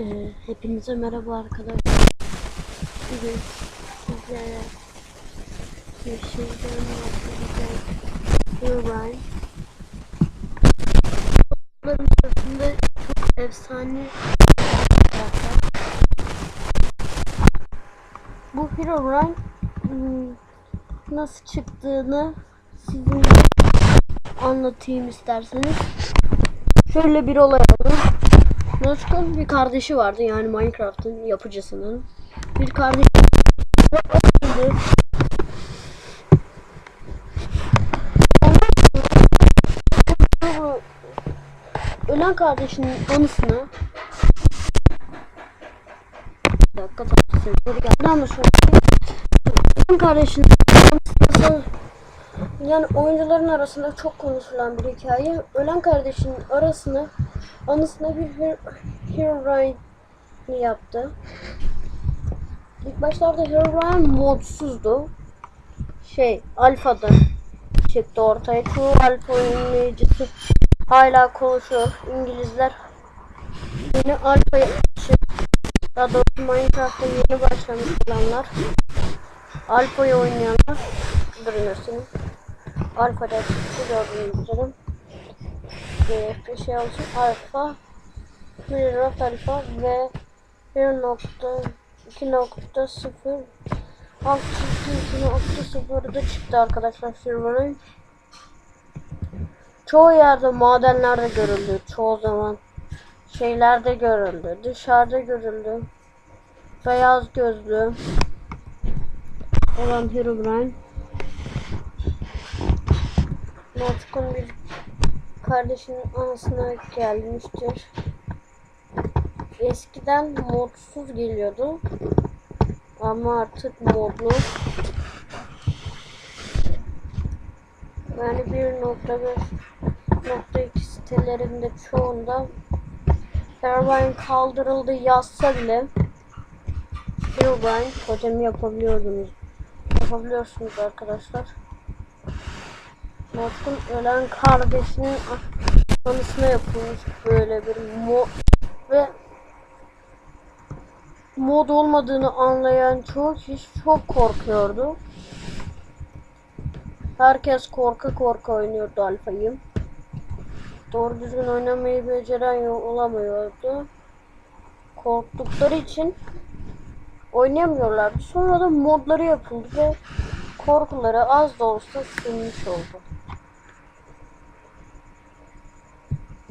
Ee, hepinize merhaba arkadaşlar. Bugün sizlere yaşayacağım bahsedeceğim. Herobrine. Bunların arasında çok efsane. Bu Herobrine hmm, nasıl çıktığını sizin anlatayım isterseniz. Şöyle bir olay oldu. Noskun bir kardeşi vardı yani Minecraft'ın yapıcısının. Bir kardeşi öldü. Ölen kardeşinin anısını bir dakika tatlı sesleri geldi ama ölen kardeşinin anısını yani oyuncuların arasında çok konuşulan bir hikaye. Ölen kardeşinin arasına anısına bir Her- Herobrine yaptı. İlk başlarda Herobrine modsuzdu. Şey, alfada çıktı ortaya. Çoğu alfa oynayıcısı hala konuşuyor. İngilizler yeni alfa yapmışı. Daha doğrusu Minecraft'ta yeni başlamış olanlar. Alfa'yı oynayanlar. Göstereyim. Alfa'da gördüğünüz üzere. Bir şey olsun. Alfa, Minecraft Alfa ve 1.2.0 6.2.0'da çıktı arkadaşlar server'ın. Çoğu yerde madenlerde görüldü. Çoğu zaman şeylerde görüldü. Dışarıda görüldü. Beyaz gözlü olan Herobrine. Natkın bir kardeşinin anasına gelmiştir. Eskiden modsuz geliyordu. Ama artık modlu. Yani 1.5.2 sitelerinde çoğunda Herobrine kaldırıldı yazsa bile Herobrine totemi yapabiliyordunuz. Yapabiliyorsunuz arkadaşlar. Motkun ölen kardeşinin anısına yapılmış böyle bir mod ve mod olmadığını anlayan çoğu kişi çok korkuyordu. Herkes korka korka oynuyordu alfayı. Doğru düzgün oynamayı beceren yo- olamıyordu. Korktukları için oynayamıyorlardı. Sonra da modları yapıldı ve korkuları az da olsa sinmiş oldu.